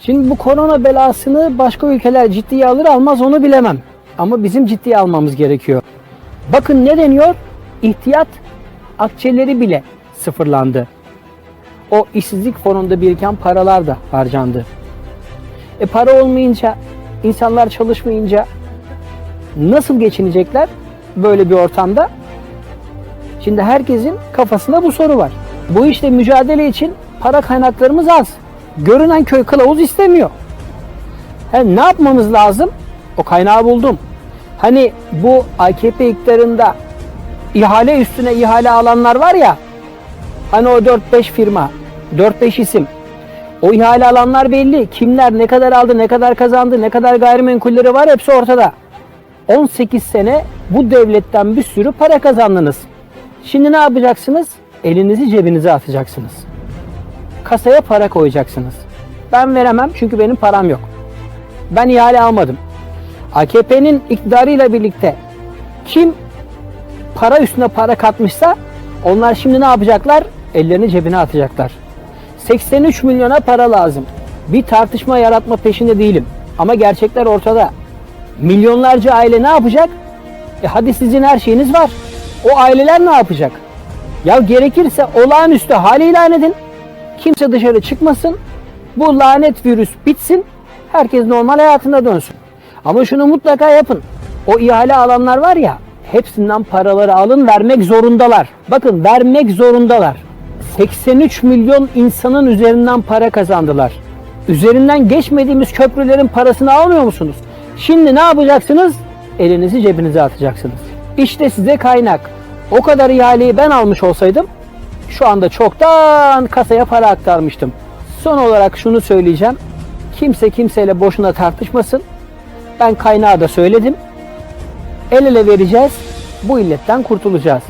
Şimdi bu korona belasını başka ülkeler ciddiye alır almaz onu bilemem. Ama bizim ciddiye almamız gerekiyor. Bakın ne deniyor? İhtiyat akçeleri bile sıfırlandı. O işsizlik fonunda biriken paralar da harcandı. E para olmayınca, insanlar çalışmayınca nasıl geçinecekler böyle bir ortamda? Şimdi herkesin kafasında bu soru var. Bu işte mücadele için para kaynaklarımız az. Görünen köy kılavuz istemiyor. He, ne yapmamız lazım? O kaynağı buldum. Hani bu AKP iktidarında ihale üstüne ihale alanlar var ya, hani o 4-5 firma, 4-5 isim. O ihale alanlar belli. Kimler ne kadar aldı, ne kadar kazandı, ne kadar gayrimenkulleri var hepsi ortada. 18 sene bu devletten bir sürü para kazandınız. Şimdi ne yapacaksınız? Elinizi cebinize atacaksınız. Kasaya para koyacaksınız. Ben veremem çünkü benim param yok. Ben ihale almadım. AKP'nin iktidarıyla birlikte kim para üstüne para katmışsa onlar şimdi ne yapacaklar? Ellerini cebine atacaklar. 83 milyona para lazım. Bir tartışma yaratma peşinde değilim. Ama gerçekler ortada. Milyonlarca aile ne yapacak? E hadi sizin her şeyiniz var. O aileler ne yapacak? Ya gerekirse olağanüstü hal ilan edin. Kimse dışarı çıkmasın. Bu lanet virüs bitsin. Herkes normal hayatına dönsün. Ama şunu mutlaka yapın. O ihale alanlar var ya hepsinden paraları alın vermek zorundalar. Bakın vermek zorundalar. 83 milyon insanın üzerinden para kazandılar. Üzerinden geçmediğimiz köprülerin parasını almıyor musunuz? Şimdi ne yapacaksınız? Elinizi cebinize atacaksınız. İşte size kaynak. O kadar ihaleyi ben almış olsaydım şu anda çoktan kasaya para aktarmıştım. Son olarak şunu söyleyeceğim. Kimse kimseyle boşuna tartışmasın. Ben kaynağı da söyledim. El ele vereceğiz. Bu illetten kurtulacağız.